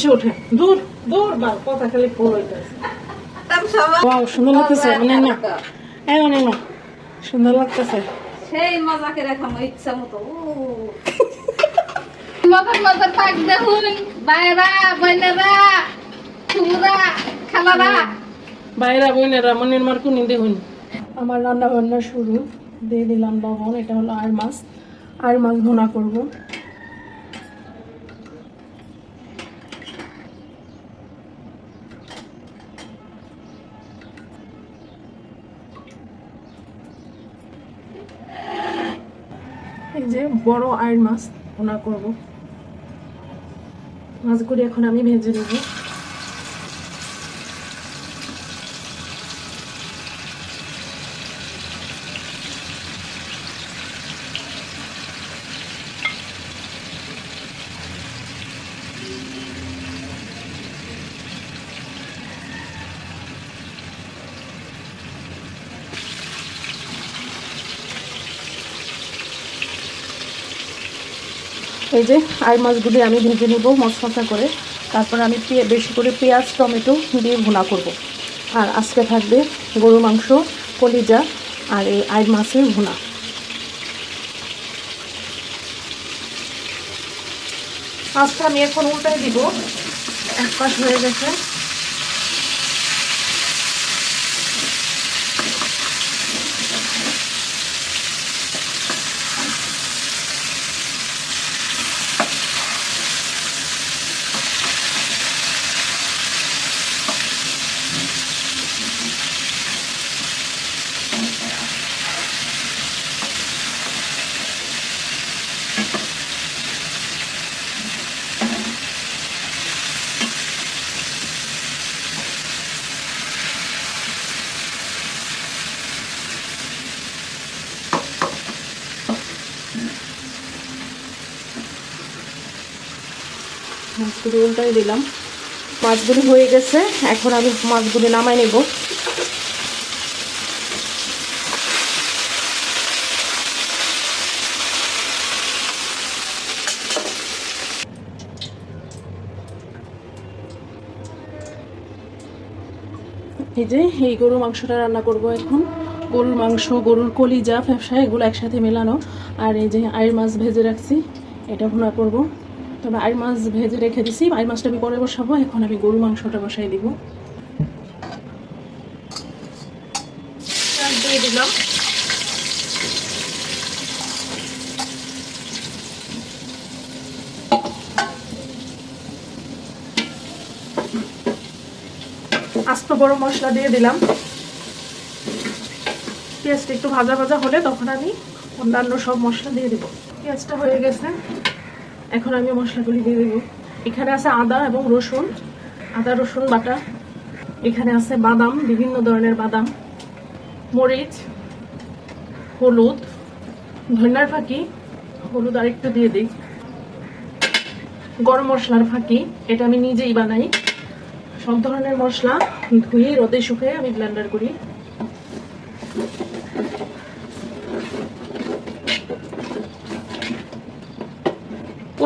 হেসে ওঠে। দূর দূর বা কথা খালি ফুল হইতেছে। ওয়াও সুন্দর লাগতেছে মানে না। এই মানে না সুন্দর লাগতেছে। সেই মজা করে খামো ইচ্ছা মতো মজার মজার পাক দেখুন। বাইরা খুবরা খালারা বাইরা বোনেরা মনের মার কুনি দেখুন। আমার রান্না বান্না শুরু। দিয়ে দিলাম লবণ এটা হলো আর মাছ। আর মাছ ভুনা করব। যে বড় আয়ের মাছ ওনা করব। মাছগুলি এখন আমি ভেজে নেব। এই যে আর মাছগুলি আমি ভেজে নেব মশমশা করে। তারপর আমি বেশি করে পেঁয়াজ, টমেটো দিয়ে ভুনা করব। আর আজকে থাকবে গরু মাংস, কলিজা আর এই আই মাছের ভুনা। আজকে আমি এখন উল্টাই দিব। এক পাশ হয়ে গেছে। উল্টাই দিলাম। মাছগুলি হয়ে গেছে। এখন আমি মাছগুলি নামাই নেব। এই যে, এই গরুর মাংসটা রান্না করব এখন। গরুর মাংস, গরুর কলিজা, ফ্যাপসা, এগুলো একসাথে মেলানো। আর এই যে আইর মাছ ভেজে রাখছি। এটা ভুনা করব। তবে আইর মাছ ভেজে রেখে দিছি আইর মাছটা আমি পরে বসাবো, এখন আমি গরু মাংসটা বসাই দিব। আর আস্ত বড় মশলা দিয়ে দিলাম। পেঁয়াজটা একটু ভাজা ভাজা হলে তখন আমি অন্যান্য সব মশলা দিয়ে দেবো। পেঁয়াজটা হয়ে গেছে। এখন আমি মশলাগুলি দিয়ে দেবো। এখানে আছে আদা এবং রসুন, আদা, রসুন বাটা। এখানে আছে বাদাম, বিভিন্ন ধরনের বাদাম, মরিচ, হলুদ, ধনিয়ার ফাঁকি, হলুদ আরেকটু দিয়ে দিই। গরম মশলার ফাঁকি, এটা আমি নিজেই বানাই। সব ধরনের মশলা ধুয়ে, রোদে শুকিয়ে আমি ব্লেন্ডার করি।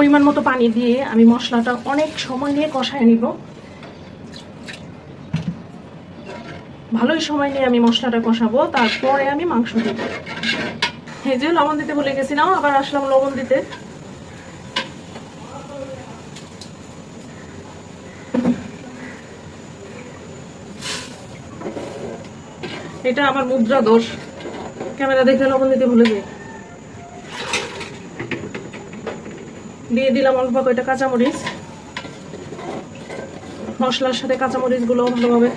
পরিমাণ মতো পানি দিয়ে আমি মশলাটা অনেক সময় নিয়ে কষায় নিব। ভালোই সময় নিয়ে আমি মশলাটা কষাবো, তারপরে আমি মাংস দিব। এই যে লবণ দিতে ভুলে গেছিলাম, আবার আসলাম লবণ দিতে। এটা আমার মুদ্রা দোষ। ক্যামেরা দেখে লবণ দিতে ভুলে যাই। দিয়ে দিলাম অল্প কয়টা কাঁচামরিচ। মশলার সাথে কাঁচামরিচগুলো ভালোভাবে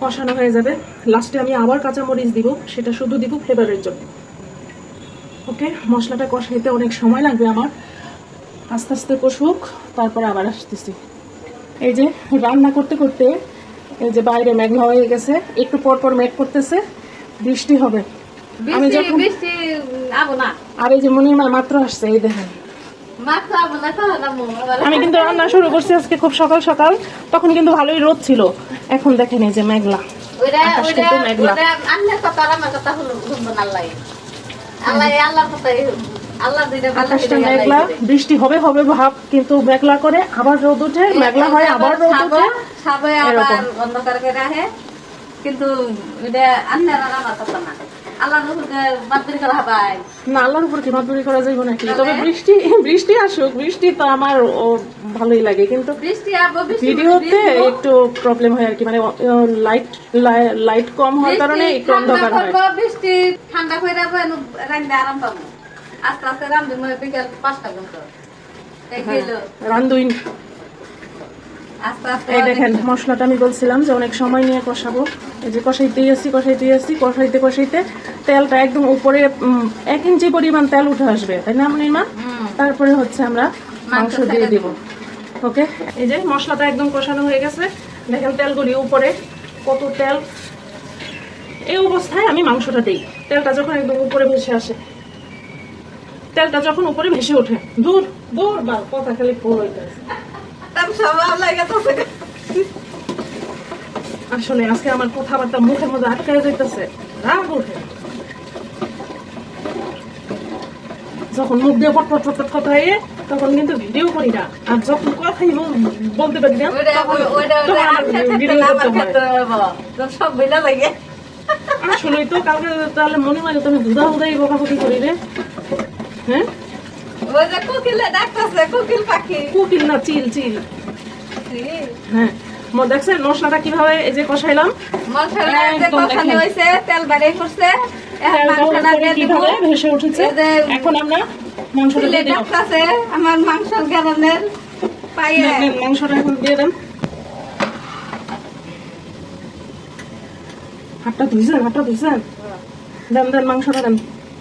কষানো হয়ে যাবে। লাস্টে আমি আবার কাঁচামরিচ দিব সেটা শুধু দিব ফ্লেভারের জন্য। ওকে মশলাটা কষাইতে অনেক সময় লাগবে আমার। আস্তে আস্তে কষুক তারপর আবার আসতেছি। এই যে রান্না করতে করতে এই যে বাইরে মেঘলা হয়ে গেছে একটু পর পর মেঘ করতেছে বৃষ্টি হবে। আমি যখন আর এই যে মনিমা মাত্র আসছে এই দেখেন। আমি কিন্তু রান্না শুরু করছি আজকে খুব সকাল সকাল তখন কিন্তু ভালোই রোদ ছিল। এখন দেখেন এই যে মেঘলা মেঘলা। বৃষ্টি হবে হবে ভাব কিন্তু মেঘলা করে আবার রোদ ওঠে মেঘলা হয় আবার রোদ ওঠে অন্ধকার কিন্তু এটা আমার না। না আল্লাহর উপর কি মাতবরি করা যাইব নাকি? তবে? বৃষ্টি বৃষ্টি আসুক বৃষ্টি তো আমার ভালোই লাগে কিন্তু ভিডিওতে একটু প্রবলেম হয় আর কি মানে লাইট লাইট কম হওয়ার কারণে একটু অন্ধকার হয়। বৃষ্টি ঠান্ডা করে যাব আরাম পাবো। আস্তে আস্তে রান্ধি মনে বিকেল পাঁচটা পর্যন্ত। এই হ্যাঁ, গেলো। রান্ধুইন আস্তে আস্তে এই দেখেন মশলাটা আমি বলছিলাম যে অনেক সময় নিয়ে কষাবো। এই যে কষাইতেই আসি কষাইতেই আসি কষাইতে কষাইতে তেলটা একদম উপরে এক ইঞ্চি পরিমাণ তেল উঠে আসবে তাই না মনির মা তারপরে হচ্ছে আমরা মাংস দিয়ে দিব। ওকে? এই যে মশলাটা একদম কষানো হয়ে গেছে। দেখেন তেলগুলি উপরে কত তেল। এই অবস্থায় আমি মাংসটা দিই। তেলটা যখন একদম উপরে ভেসে আসে। তেলটা যখন উপরে ভেসে ওঠে দূর দূর বা কথা খালি ফুল আসলে আজকে আমার কথাবার্তা মুখের মধ্যে আটকায় যাইতেছে। রাগ ওঠে যখন মুখ দিয়ে কথা হয়ে তখন কিন্তু ভিডিও করি না। আর যখন কথাই বলতে পারি না সব বেলা লাগে। আসলে তো কালকে তাহলে মনে হয় তুমি দুধা উদাই বকাবকি করি রে। হ্যাঁ? কোকিলে ডাকতেছে কোকিল পাখি। কুকিল না চিল চিল। হ্যাঁ। দেখছেন মশলাটা কীভাবে এই যে কষাইলাম? মশলা যে একদম কষানি দেখেন। হয়েছে তেল করছে ভেসে উঠেছে। এখন আমরা মাংসটা দিয়ে দেবো আমার মাংসের গ্যারানের পাইয়ে নেন, নেন, মাংসটা এখন দিয়ে দেন। হাতটা ধুইছেন হাতটা ধুইছেন? দেন দেন মাংসটা দেন।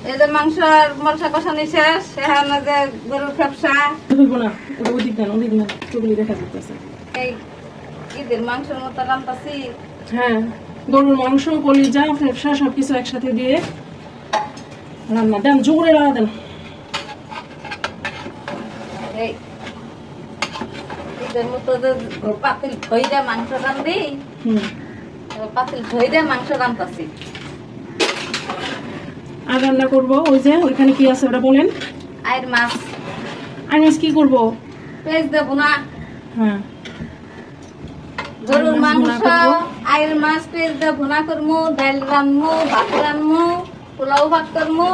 এই যে মাংসর মশলা কষানি শেষ এখন যে গরুর ফেপসা ধুইব না ওটা ওদিক দেন ওদিক দেন চুগলি দেখা যেতেছে এই ঈদের মাংসের মতো রান্তাছি। হ্যাঁ গরুর মাংস কলিজা ফেপসা সবকিছু একসাথে দিয়ে রান্না। দেন জোরে রান্না দেন। এই ঈদের মতো পাতিল ধইরা মাংস রান্ধি হুম। পাতিল ধইরা মাংস রান্তাছি। আর রান্না করব ওই যে ওইখানে কি আছে ওটা বলেন? আয়ের মাছ। আর আজ কি করব? পেঁয়াজ দেবো না। হ্যাঁ। গরুর মাংস আয়ের মাছ পেঁয়াজ দিয়ে ভুনা করমু ডাল রানমু ভাত রানমু পোলাও ভাত করমু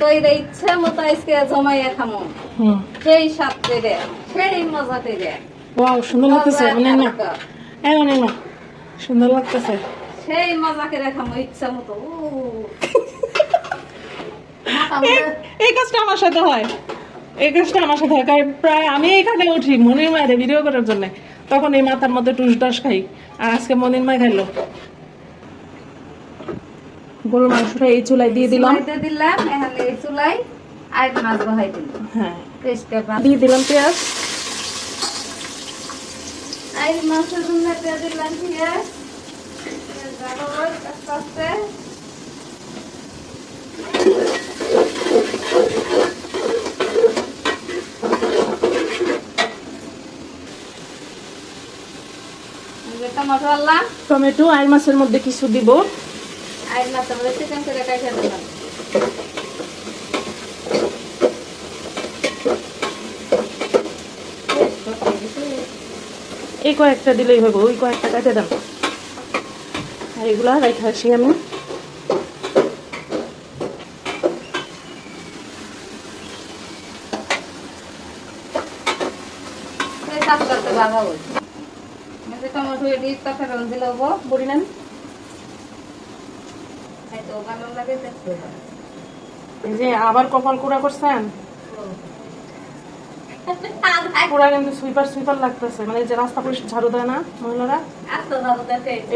তৈরি ইচ্ছে মতো আজকে জমাইয়া খামু। হুম। সেই স্বাদ করে সেই মজা করে ওয়াও সুন্দর লাগতেছে মানে না। এই মানে না। সুন্দর লাগতেছে। সেই মজা করে খামু ইচ্ছা মতো। এই কাজটা আমার সাথে হয়। এই কাজটা আমার সাথে হয় কারণ প্রায় আমি এখানে উঠি মনির মায়ের ভিডিও করার জন্য। তখন এই মাথার মধ্যে টুস ডাস খাই আর আজকে মনির মায় খাইলো। গরুর মাংসটা এই চুলাই দিয়ে দিলাম। দিলাম এখানে এই চুলাই আয়ের মাছ বহাই দিলাম। হ্যাঁ। দিয়ে দিলাম পেঁয়াজ। জন্য দিলাম পেঁয়াজ পেঁয়াজ হয় আস্তে আস্তে। টমেটো আর মাছের মধ্যে কিছু দিব। আয়ের মাছের মধ্যে চিকেন করে কাইটে দিলাম। এই কয়েকটা দিলেই হবে ওই কয়েকটা কাটে দেন আর এগুলা রেখে আসি আমি। কাজ করতে ভালো লাগে এই যে আবার কপাল কুড়া করছেন? পুরা কিন্তু সুইপার সুইপার লাগতেছে। মানে যে রাস্তা পরিষ্কার ঝাড়ু দেয় না মহিলারা?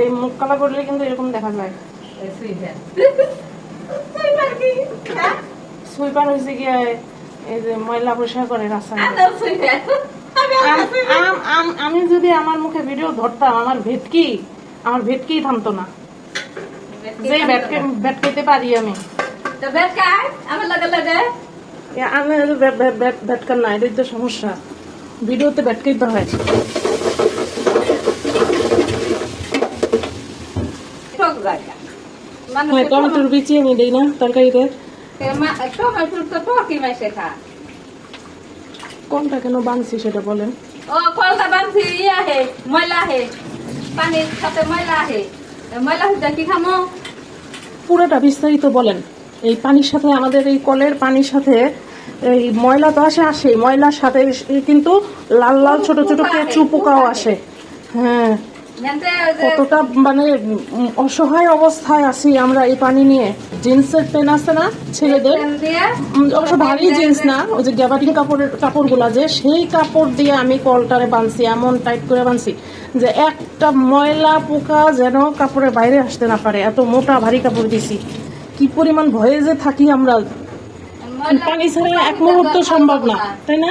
এই মুখ কালা করলে কিন্তু এরকম দেখা যায়। সুইপার। হয়েছে গিয়ে এই যে ময়লা পরিষ্কার করে রাস্তা আমি যদি আমার মুখে ভিডিও ধরতাম আমার ভেটকি আমার ভেটকি থামতো না। যে ভেটকে ভেটকাইতে পারি আমি। তো বেশ খায় আমার লাগে লাগে। আমি ভেটকার না এটাই তো সমস্যা। ভিডিওতে ভেটকাইতে হয়। ঠক জায়গা মানে হ্যাঁ টমেটোর বিচি আমি দিই না তরকারিতে। টমেটোর তো টকি মাইসে খা। কোনটা কেন বানছি সেটা বলেন। ও কলটা বানছি? ইয়া হে ময়লা হে পানির সাথে ময়লা হে ময়লা হচ্ছে কি খামো? পুরোটা বিস্তারিত বলেন। এই পানির সাথে আমাদের এই কলের পানির সাথে এই ময়লা তো আসে আসে। ময়লার সাথে কিন্তু লাল লাল ছোট ছোট কেঁচু পোকাও আসে। হ্যাঁ। কতটা মানে অসহায় অবস্থায় আছি আমরা এই পানি নিয়ে। জিন্সের পেন আছে না ছেলেদের? অবশ্য ভারী জিন্স না ওই যে গ্যাবার্ডিং কাপড়ের কাপড়গুলা যে সেই কাপড় দিয়ে আমি কলটারে বানছি এমন টাইট করে বানছি যে একটা ময়লা পোকা যেন কাপড়ের বাইরে আসতে না পারে এত মোটা ভারী কাপড় দিছি। কি পরিমাণ ভয়ে যে থাকি আমরা। পানি ছাড়া এক মুহূর্ত সম্ভব না তাই না?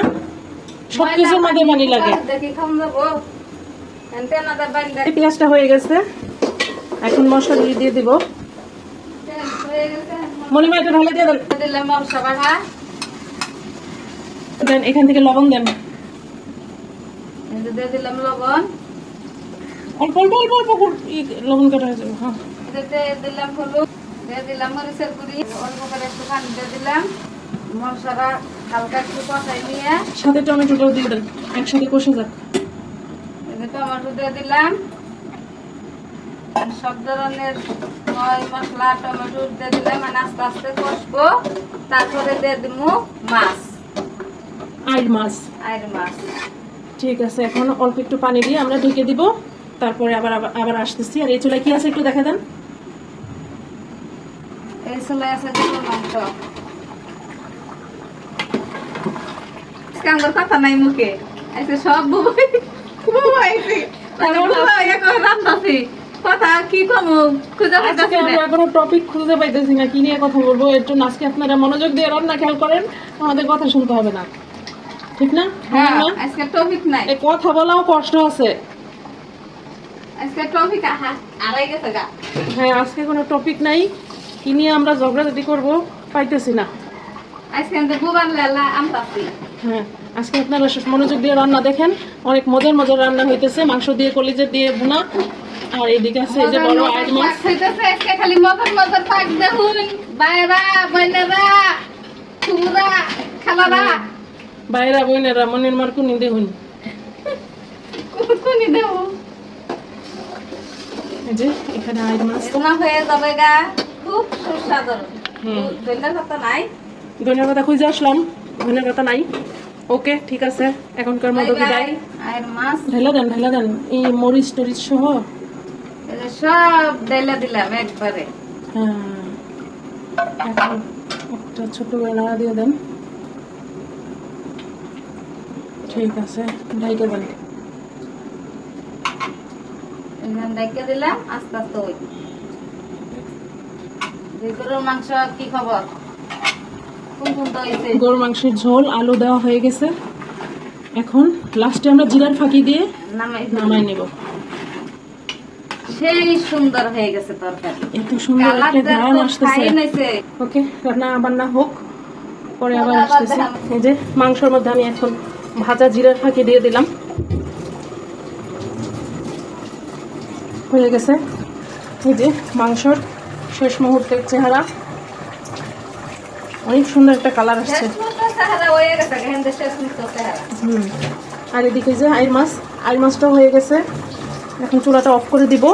সবকিছুর মধ্যে পানি লাগে। পেঁয়াজটা হয়ে গেছে। এখন মশলা দিয়ে দিব। মনিমা এটা ঢালে দিয়ে দিলাম দেন এখান থেকে লবণ দেন। দিয়ে দিলাম লবণ। অল্প অল্প অল্প অল্প লবণ কাটা হয়ে যাবে হ্যাঁ। দিলাম হলুদ দিয়ে দিলাম মরিচের গুঁড়ি। অল্প করে একটু পানি দিয়ে দিলাম। মশলাটা হালকা একটু কষাই নিয়ে। সাথে টমেটোটাও দিয়ে দেন একসাথে কষে যাক। টমেটো দিয়ে দিলাম। সব ধরনের মশলা টমেটো দিয়ে দিলাম মানে আস্তে আস্তে কষবো। তারপরে দিয়ে দিব মাছ। আইল মাছ। আর মাছ। ঠিক আছে এখন অল্প একটু পানি দিয়ে আমরা ঢেকে দিব। তারপরে আবার আবার- আসতেছি। আর এই চুলায় কি আছে একটু দেখা দেন। এই চলে আছে গরুর মাংস। কান্দর কথা নাই মুখে। সব রান্নাছি কথা কি কম? খুঁজে আজকে না। আমরা কোনো টপিক খুঁজে পাইতেছি না কি নিয়ে কথা বলব? এর আজকে আপনারা মনোযোগ দিয়ে রান্না খেয়াল করেন আমাদের কথা শুনতে হবে না। ঠিক না? হ্যাঁ আজকে টপিক নাই। কথা বলাও কষ্ট আছে। আজকে টপিক আড়াই গেছে গা। হ্যাঁ আজকে কোনো টপিক নাই। কি নিয়ে আমরা ঝগড়াঝাটি করব পাইতেছি না। আজকে আমি বুবার লেলা আমতাছি হ্যাঁ। আজকে আপনারা মনোযোগ দিয়ে রান্না দেখেন। অনেক মজার মজার রান্না হইতেছে মাংস দিয়ে কলিজা দিয়ে ভুনা। আর এইদিকে আছে এই যে বড় আইড মাছ আজকে খালি মজার মজার পাক দেখুন। বাইরা বাইনেরা খুবরা খালারা। বাইরা বইনেরা মনের মার কুনি দেখুন। কোনি দেব। এই যে এখানে আইড মাছ এগুলো হয়ে যাবে গা খুব সুস্বাদু। হুম। ধন্যবাদ কথা নাই। ধনিয়া পাতা খুঁজে আসলাম? ধনিয়া পাতা নাই। ওকে ঠিক আছে। এখনকার মতো। বিদায়। আর মাছ? ঢেলে দেন ঢেলে দেন। এই মরিচ টরিচ সহ। সব ডাইলা দিলাম একবারে। হ্যাঁ। একটা ছোট বেলা দিয়ে দেন। ঠিক আছে ঢাইকে দেন। এখানে দেখে দিলাম আস্তে আস্তে ওই। মাংস কি খবর? গরুর মাংসের ঝোল আলু দেওয়া হয়ে গেছে। এখন লাস্টে আমরা জিরার ফাঁকি দিয়ে নামাই নেব। সেই সুন্দর হয়ে গেছে তরকারি। এত সুন্দর একটা তো আসতেছে। ওকে রান্না বান্না হোক পরে আবার আসতেছে। এই যে মাংসের মধ্যে আমি এখন ভাজা জিরার ফাঁকি দিয়ে দিলাম। হয়ে গেছে। এই যে মাংসর শেষ মুহূর্তের চেহারা। অনেক সুন্দর একটা কালার আসছে। হুম। আর এদিকে যে আইর মাছ আইর মাছটাও হয়ে গেছে। এখন চুলাটা অফ করে দিব।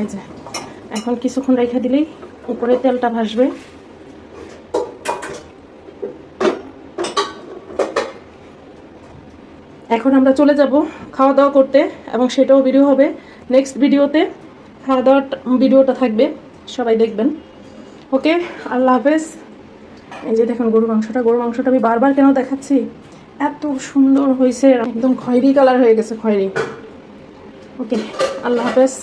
এই যে এখন কিছুক্ষণ রেখে দিলেই উপরে তেলটা ভাসবে। এখন আমরা চলে যাব খাওয়া দাওয়া করতে এবং সেটাও ভিডিও হবে। নেক্সট ভিডিওতে খাওয়া দাওয়ার ভিডিওটা থাকবে সবাই দেখবেন। ওকে, আল্লাহ হাফেজ। এই যে দেখুন গরু মাংসটা গরু মাংসটা আমি বারবার কেন দেখাচ্ছি? এত সুন্দর হয়েছে, একদম খয়েরি কালার হয়ে গেছে খয়েরি। ওকে, আল্লাহ হাফেজ।